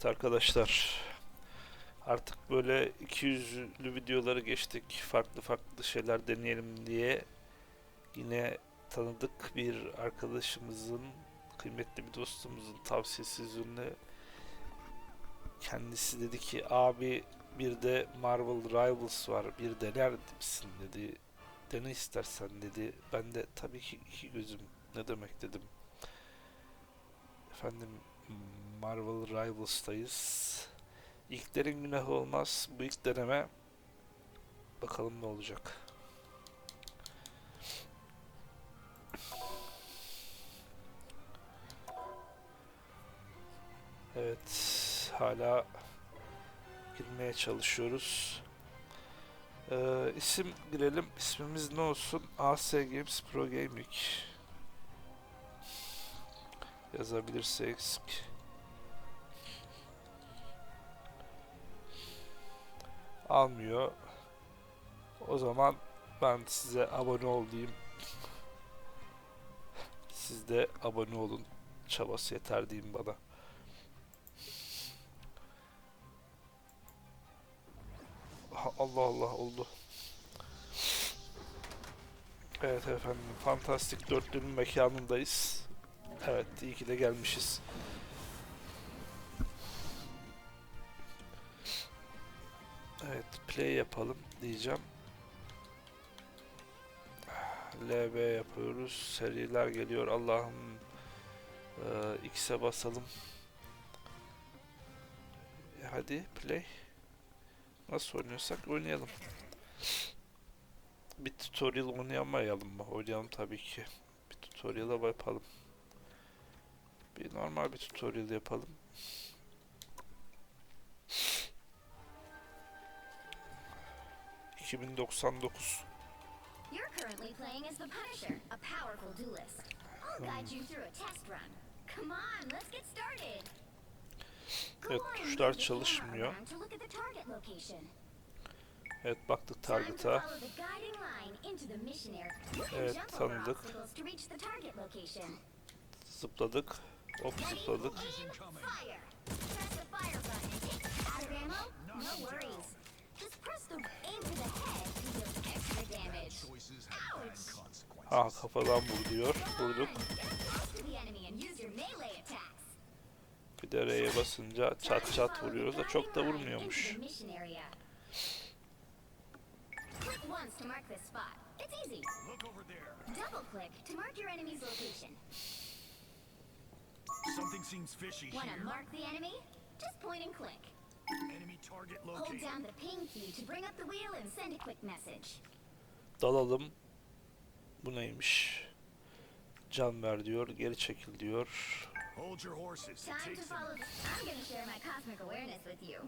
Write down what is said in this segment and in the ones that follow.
Evet arkadaşlar. Artık böyle 200'lü videoları geçtik. Farklı farklı şeyler deneyelim diye yine tanıdık bir arkadaşımızın, kıymetli bir dostumuzun tavsiyesi üzerine kendisi dedi ki abi bir de Marvel Rivals var bir dener misin dedi. Dene istersen dedi. Ben de tabii ki iki gözüm ne demek dedim. Efendim Marvel Rivals'tayız. İlklerin günahı olmaz. Bu ilk deneme. Bakalım ne olacak. Evet. Hala girmeye çalışıyoruz. Ee, isim girelim. İsmimiz ne olsun? AS Games Pro Gaming yazabilirsek almıyor. O zaman ben size abone ol diyeyim. Siz de abone olun. Çabası yeter diyeyim bana. Allah Allah oldu. Evet efendim. Fantastik dörtlünün mekanındayız. Evet iyi ki de gelmişiz. Evet play yapalım diyeceğim. LB yapıyoruz. Seriler geliyor. Allah'ım ee, X'e basalım. E, hadi play. Nasıl oynuyorsak oynayalım. Bir tutorial oynayamayalım mı? Oynayalım tabii ki. Bir tutorial'a yapalım. Bir normal bir tutorial yapalım. ...2099. You're currently playing as the Punisher, a powerful duelist. I'll guide you through a test run. Come on, let's get started. Evet, tuşlar çalışmıyor. Evet baktık target'a. Evet, tanıdık. Zıpladık. Hop. Ouch! Ha kafadan vur diyor. Vurduk. Bir de R'ye basınca çat çat vuruyoruz da çok da vurmuyormuş. Double click to mark your enemy's location. Something seems fishy Want to here. mark the enemy? Just point and click. Enemy target Hold down the ping key to bring up the wheel and send a quick message. Dalalım. Bu neymiş? Can ver diyor. Geri çekil diyor. Hold your horses. Time to takes some follow. I'm going to share my cosmic awareness with you.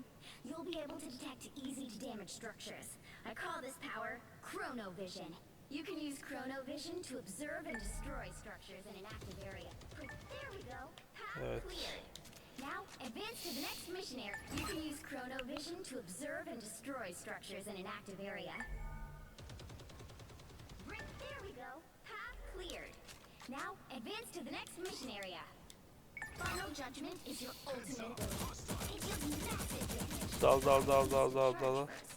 You'll be able to detect easy to damage structures. I call this power Chronovision. You can use Chronovision to observe and destroy structures in an active area. There we go. Evet. cleared. Now, advance to the next mission area. You can use Chronovision to observe and destroy structures in an active area. Right, there we go. Path cleared. Now, advance to the next mission area. Final Judgment is your ultimate. It deals massive damage. Dal dal dal dal dal dal. Attack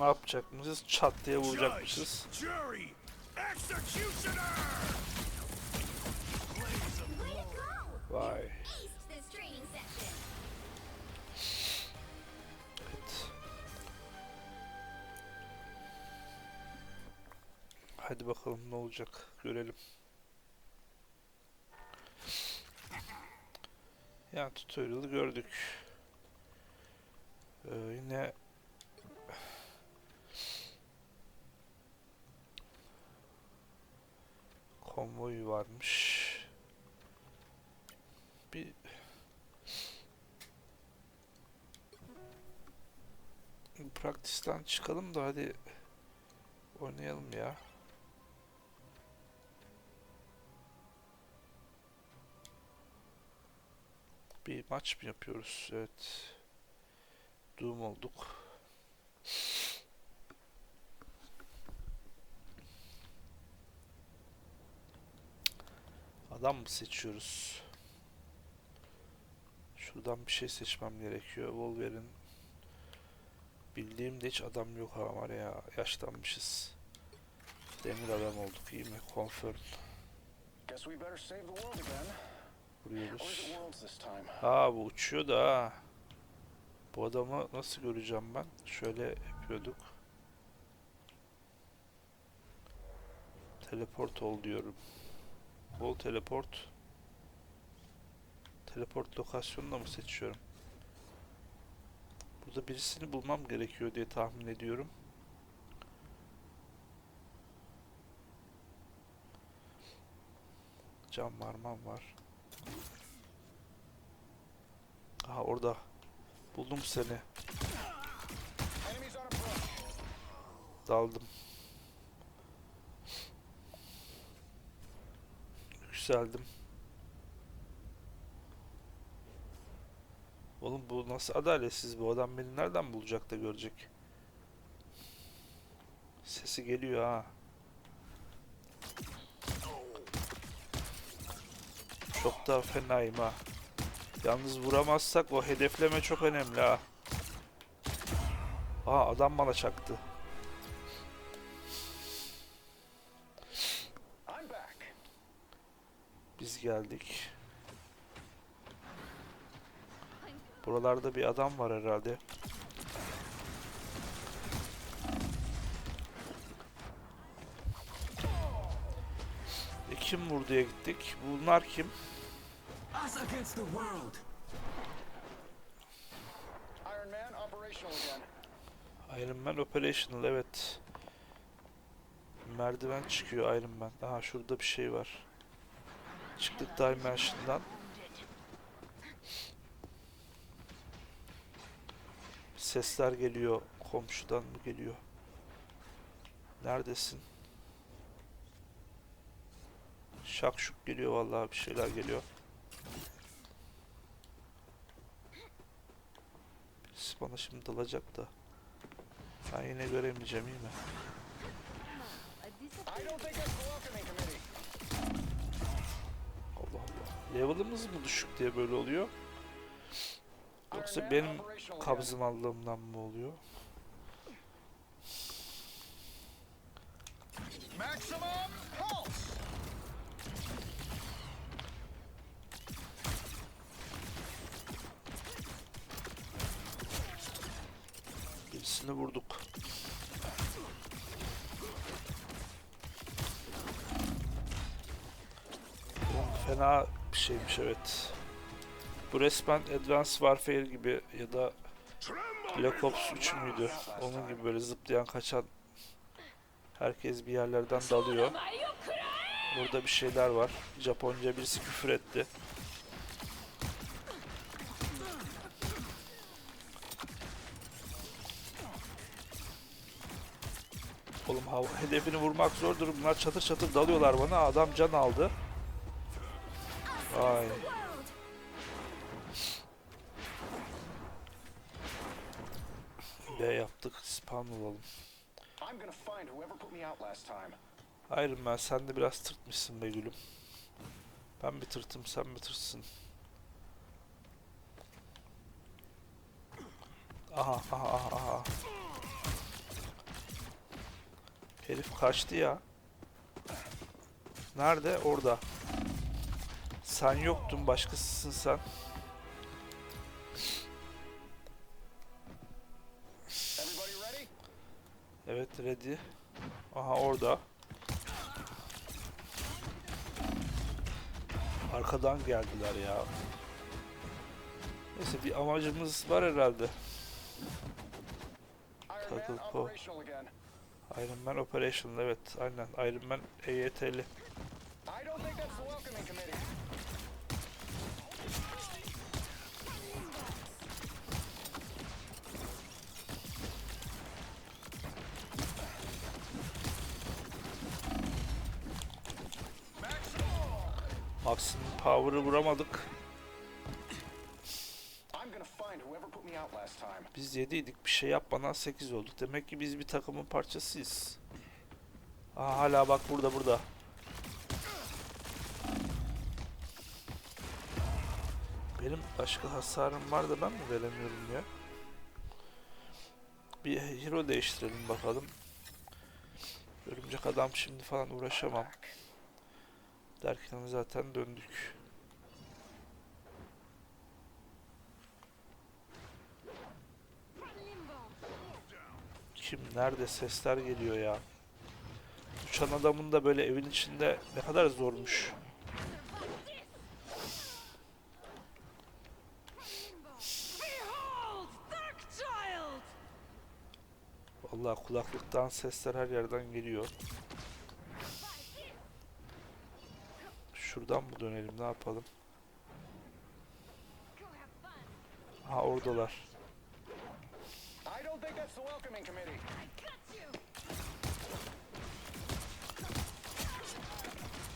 Ne yapacakmışız? Çat diye vuracakmışız. Vay. Evet. Hadi bakalım ne olacak. Görelim. Yani tutorial'ı gördük. Ee, yine konvoy varmış. Bir Praktisten çıkalım da hadi oynayalım ya. Bir maç mı yapıyoruz? Evet. Doom olduk. Adam mı seçiyoruz? Şuradan bir şey seçmem gerekiyor. Wolverine. Bildiğimde hiç adam yok ha var ya. Yaşlanmışız. Demir adam olduk iyi mi? Confirm. Vuruyoruz. Ha bu uçuyor da ha. Bu adamı nasıl göreceğim ben? Şöyle yapıyorduk. Teleport ol diyorum. Bol teleport. Teleport lokasyonunu da mı seçiyorum? Burada birisini bulmam gerekiyor diye tahmin ediyorum. Cam marmam var. Aha orada. Buldum seni. Daldım. Yükseldim. Oğlum bu nasıl adaletsiz bu adam beni nereden bulacak da görecek? Sesi geliyor ha. Çok daha fenayım ha. Yalnız vuramazsak o hedefleme çok önemli ha. Aa adam bana çaktı. Biz geldik. Buralarda bir adam var herhalde. E kim vurduya gittik? Bunlar kim? Iron Man Operational evet. Merdiven çıkıyor Iron Man. Aha şurada bir şey var. Çıktık Dimension'dan. Sesler geliyor. Komşudan mı geliyor? Neredesin? Şakşuk geliyor vallahi bir şeyler geliyor. Birisi bana şimdi dalacak da. Ben yine göremeyeceğim iyi mi? Level'ımız mı düşük diye böyle oluyor? Yoksa benim again. kabzımalığımdan mı oluyor? Birisini vurduk. Fena şeymiş evet. Bu resmen Advanced Warfare gibi ya da Black Ops 3 müydü? Onun gibi böyle zıplayan kaçan herkes bir yerlerden dalıyor. Burada bir şeyler var. Japonca birisi küfür etti. Oğlum hedefini vurmak zordur. Bunlar çatır çatır dalıyorlar bana. Adam can aldı. Put me out last time. Iron Man sen de biraz tırtmışsın be gülüm. Ben bir tırtım sen bir tırtsın. Aha aha aha aha. Herif kaçtı ya. Nerede? Orada. Sen yoktun başkasısın sen. Evet ready. Aha orada. Arkadan geldiler ya. Neyse bir amacımız var herhalde. Takıl po. Iron Man Operation evet aynen Iron Man EYT'li. Maximum Power'ı vuramadık. Biz 7'ydik bir şey yapmadan 8 olduk. Demek ki biz bir takımın parçasıyız. Aha hala bak burada burada. Benim başka hasarım var da ben mi veremiyorum ya? Bir hero değiştirelim bakalım. Örümcek adam şimdi falan uğraşamam. Derken zaten döndük. Kim nerede sesler geliyor ya. Uçan adamın da böyle evin içinde ne kadar zormuş. Vallahi kulaklıktan sesler her yerden geliyor. Şuradan mı dönelim ne yapalım? Ha oradalar.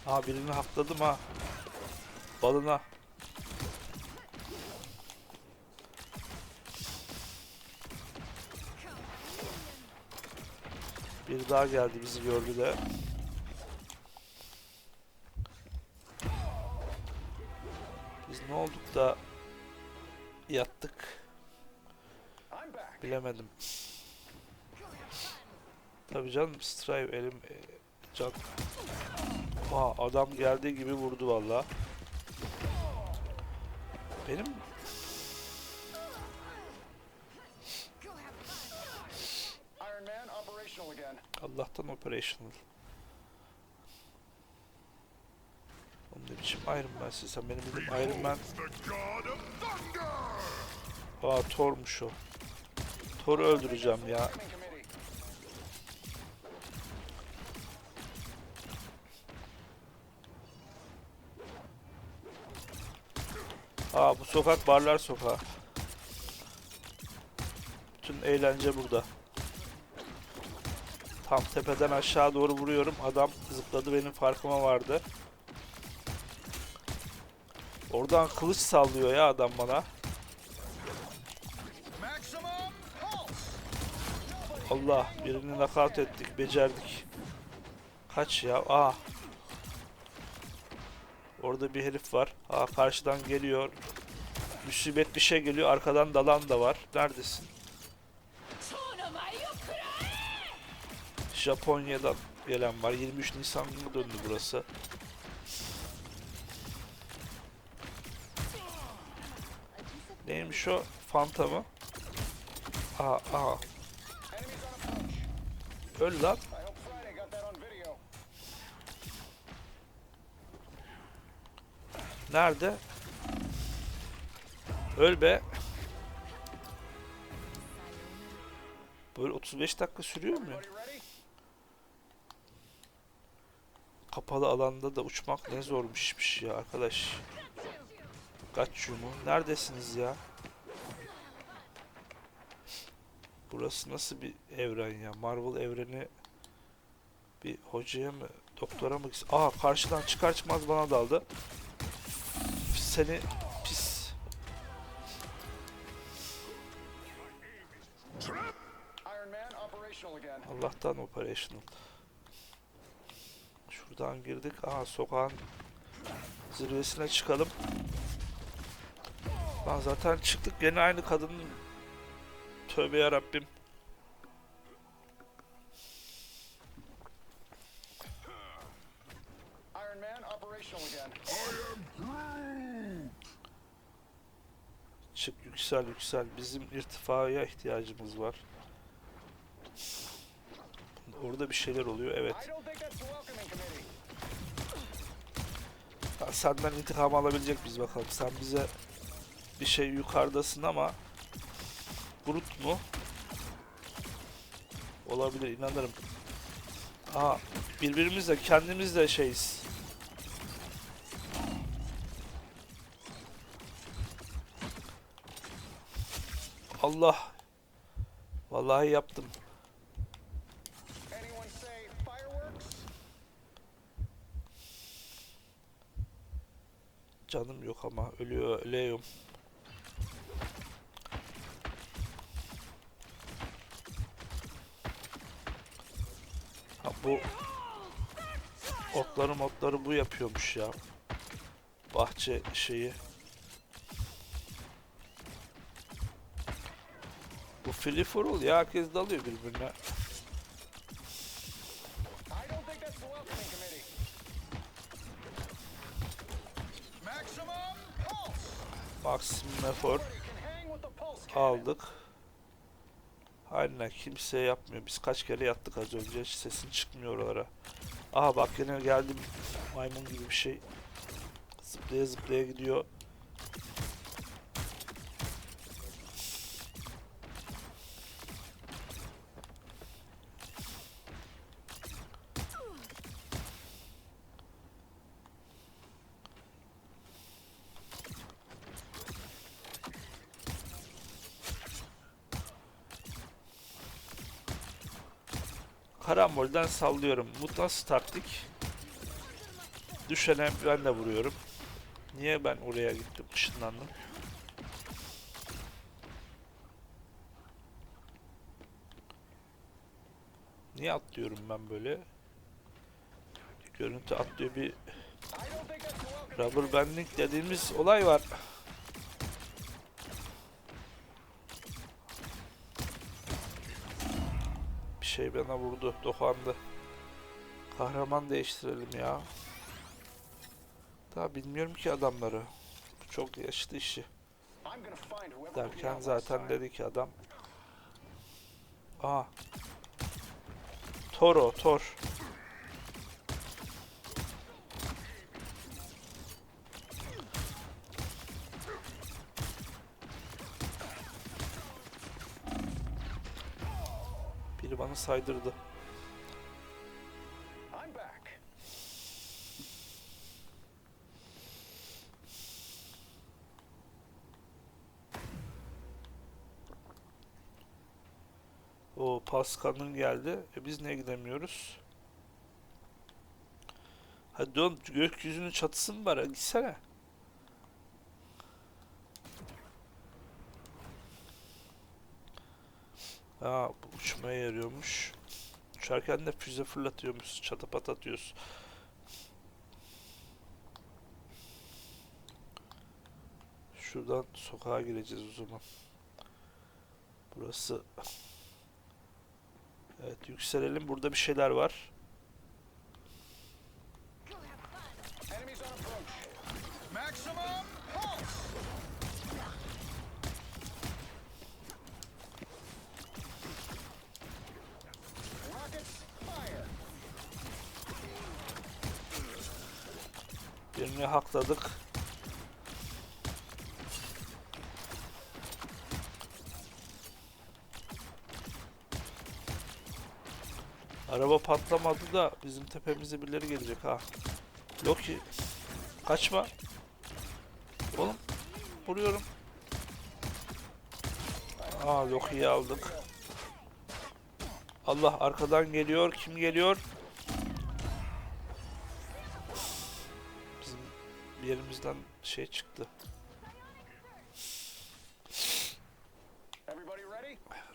Ha birini hakladım ha. Balına. Bir daha geldi bizi gördü de. Ne olduk da yattık bilemedim. Tabii canım Strive elim e, can. Aa, adam geldiği gibi vurdu valla. Benim. Allah'tan operational. Oğlum ne biçim Iron Man'sin sen benim bildiğim Iron Man. Aa Thor'muş o. Thor'u öldüreceğim ya. Aa bu sokak barlar sokağı. Bütün eğlence burada. Tam tepeden aşağı doğru vuruyorum. Adam zıpladı benim farkıma vardı. Oradan kılıç sallıyor ya adam bana. Allah birini nakavt ettik, becerdik. Kaç ya? Aa. Orada bir herif var. Aa karşıdan geliyor. Müsibet bir şey geliyor. Arkadan dalan da var. Neredesin? Japonya'dan gelen var. 23 Nisan mı döndü burası? Neymiş o? Fanta mı? On approach. Öl lan. Nerede? Öl be. Böyle 35 dakika sürüyor mu? Kapalı alanda da uçmak ne zormuş işmiş ya arkadaş. Kaç mu? Neredesiniz ya? Burası nasıl bir evren ya? Marvel evreni bir hocaya mı, doktora mı? Aa karşıdan çıkar çıkmaz bana daldı. Seni pis. Allah'tan operational. Şuradan girdik. Aha sokağın zirvesine çıkalım. Lan zaten çıktık gene aynı kadının. Tövbe yarabbim. Çık yüksel yüksel. Bizim irtifaya ihtiyacımız var. Orada bir şeyler oluyor. Evet. Senden intikam alabilecek biz bakalım. Sen bize bir şey yukarıdasın ama Groot mu? Olabilir inanırım. Aa birbirimizle kendimizle şeyiz. Allah. Vallahi yaptım. Canım yok ama ölüyor ölüyorum. bu otları modları bu yapıyormuş ya. Bahçe şeyi. Bu fili ya herkes dalıyor birbirine. Maximum effort aldık. Aynen kimse yapmıyor. Biz kaç kere yattık az önce. Hiç sesin çıkmıyor oralara. Aha bak yine geldim. Maymun gibi bir şey. Zıplaya zıplaya gidiyor. Karambolden sallıyorum. Nasıl taktik? Düşene ben de vuruyorum. Niye ben oraya gittim, ışınlandım? Niye atlıyorum ben böyle? Görüntü atlıyor bir rubber banding dediğimiz olay var. Şey bana vurdu, dokandı. Kahraman değiştirelim ya. Daha bilmiyorum ki adamları. Bu Çok yaşlı işi. Derken zaten dedi ki adam. Aha. Toro, Tor. Bana saydırdı. O Pascal'ın geldi. E biz niye gidemiyoruz? Hadi dön gökyüzünün çatısı mı var? Gitsene. Ha uçmaya yarıyormuş. Uçarken de füze fırlatıyormuş. Çata pat atıyoruz. Şuradan sokağa gireceğiz o zaman. Burası Evet yükselelim. Burada bir şeyler var. Maximum Birini hakladık. Araba patlamadı da bizim tepemize birileri gelecek ha. Loki kaçma. Oğlum vuruyorum. Aa Loki'yi aldık. Allah arkadan geliyor. Kim geliyor? Yerimizden şey çıktı.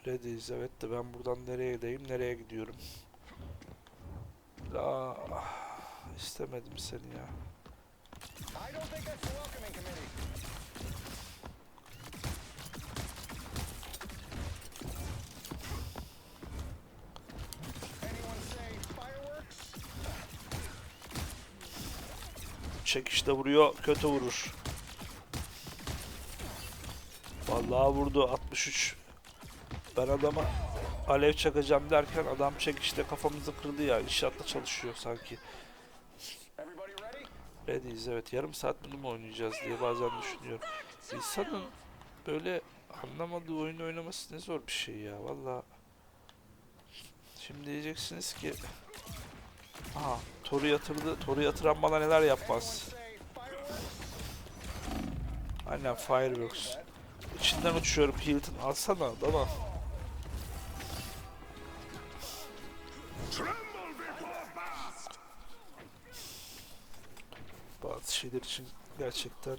Ready'yiz evet de ben buradan nereye gideyim nereye gidiyorum. Aa, istemedim seni ya. Çekişte vuruyor kötü vurur. Vallahi vurdu 63. Ben adama alev çakacağım derken adam çekişte kafamızı kırdı ya. İnşaatla çalışıyor sanki. Ready'yiz evet. Yarım saat bunu mu oynayacağız diye bazen düşünüyorum. İnsanın böyle anlamadığı oyunu oynaması ne zor bir şey ya valla. Şimdi diyeceksiniz ki Aha Tor'u yatırdı. Tor'u yatıran bana neler yapmaz. Aynen Fireworks. İçinden uçuyorum Hilton alsana Bast. Bazı şeyler için gerçekten.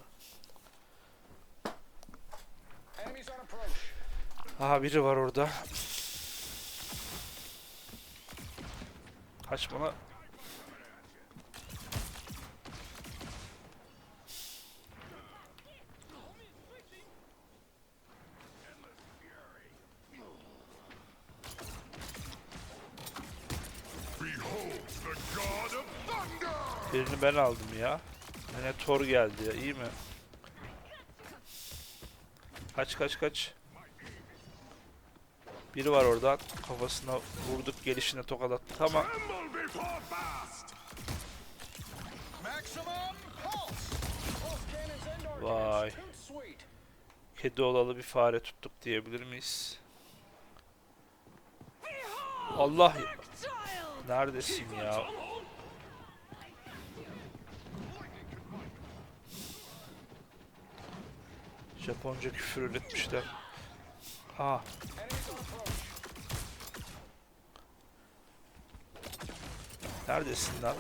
Aha biri var orada. Kaç bana. Ben aldım ya. Yine Thor geldi ya. iyi mi? Kaç kaç kaç. Biri var oradan. Kafasına vurduk. Gelişine ama cannons and arc Vay. kedi olalı bir fare tuttuk diyebilir miyiz? Allah neredesin ya? Japonca küfür üretmişler. Ha, neredesin lan?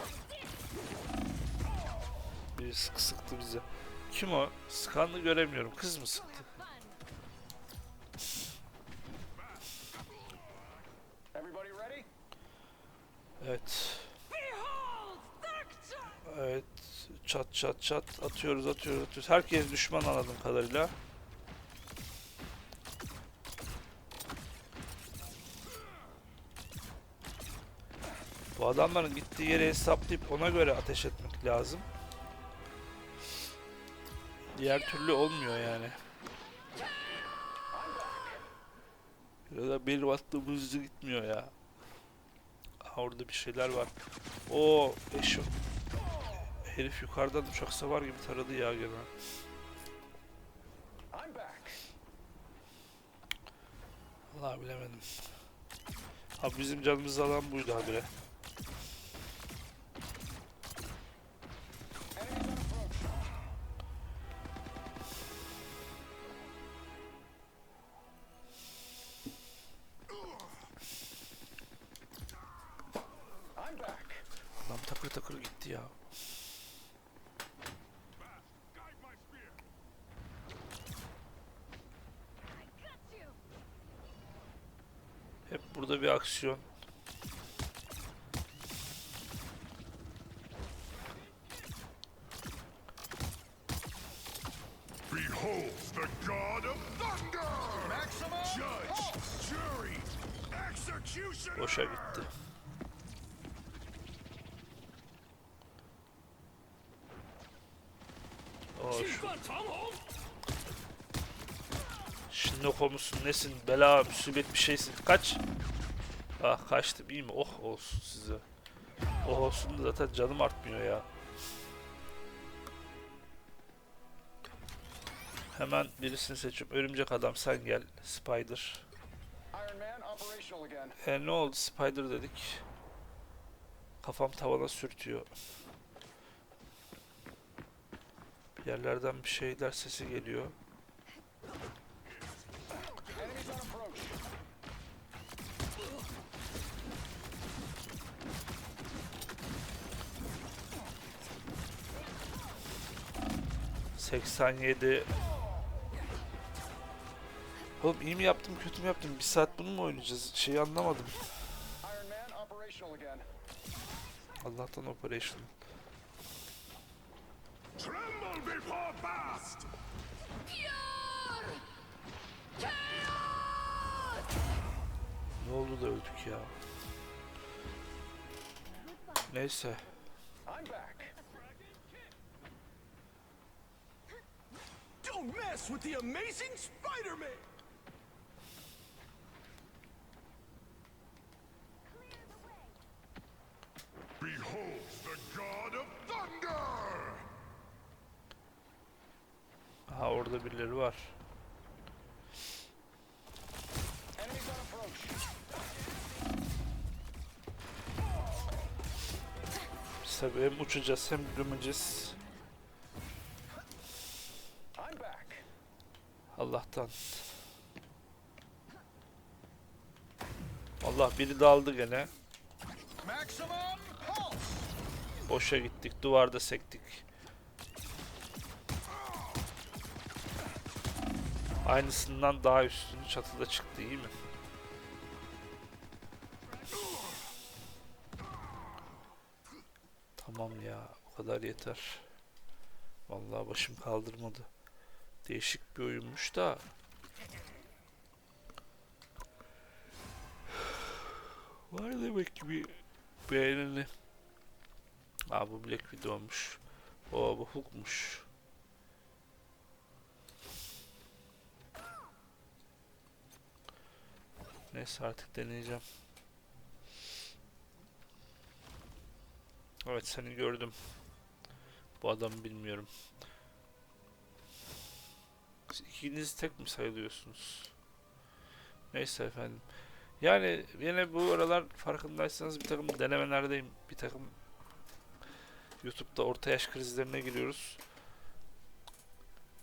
Biri sık sıktı bize. Kim o? Sıkanlı göremiyorum. Kız mı sıktı? Evet. Evet. Çat çat çat atıyoruz atıyoruz atıyoruz. Herkes düşman anladığım kadarıyla. Bu adamların gittiği yeri hesaplayıp ona göre ateş etmek lazım. Diğer türlü olmuyor yani. Ya da bir attığımız hızlı gitmiyor ya. Orada bir şeyler var. O eşo. Herif yukarıdan uçak savar gibi taradı ya gene. Vallahi bilemedim. Abi bizim canımızı alan buydu habire. Adam takır takır gitti ya. Guide my spear! Got you! Hep burada bir aksiyon. Behold the god of thunder! Maximum Judge, jury, executioner! Boşa gitti. Oo, şu... Şinoko musun nesin? Bela müsibet bir şeysin. Kaç Ah kaçtım iyi mi oh olsun size Oh olsun da zaten canım artmıyor ya Hemen birisini seçiyorum örümcek adam sen gel Spider. E ne oldu Spider dedik. Kafam tavana sürtüyor. Bir yerlerden bir şeyler sesi geliyor. ...87... Oğlum iyi mi yaptım kötü mü yaptım? Bir saat bunu mu oynayacağız? Şeyi anlamadım. Allah'tan operation. Ne oldu da öldük ya? Neyse. I'm back. Don't mess with the amazing Spider-Man! Behold the god of thunder! Aha orada birileri var. Biz tabii hem uçacağız hem gömeceğiz. I'm back. Allah'tan. Allah biri daldı gene. Boşa gittik. Duvarda sektik. Aynısından daha üstünü çatıda çıktı iyi mi? Tamam ya. O kadar yeter. Vallahi başım kaldırmadı. Değişik bir oyunmuş da. Var demek ki bir beğeneni. Aa bu Black Widow'muş. O bu Hulk'muş. Neyse artık deneyeceğim. Evet seni gördüm. Bu adamı bilmiyorum. İkiniz tek mi sayılıyorsunuz? Neyse efendim. Yani yine bu aralar farkındaysanız bir takım denemelerdeyim. Bir takım YouTube'da orta yaş krizlerine giriyoruz.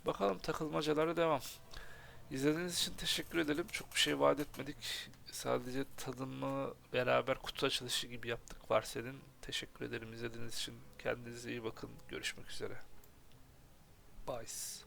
Bakalım takılmacalara devam. İzlediğiniz için teşekkür edelim. Çok bir şey vaat etmedik. Sadece tadımı beraber kutu açılışı gibi yaptık varsedin. Teşekkür ederim izlediğiniz için. Kendinize iyi bakın. Görüşmek üzere. Bye.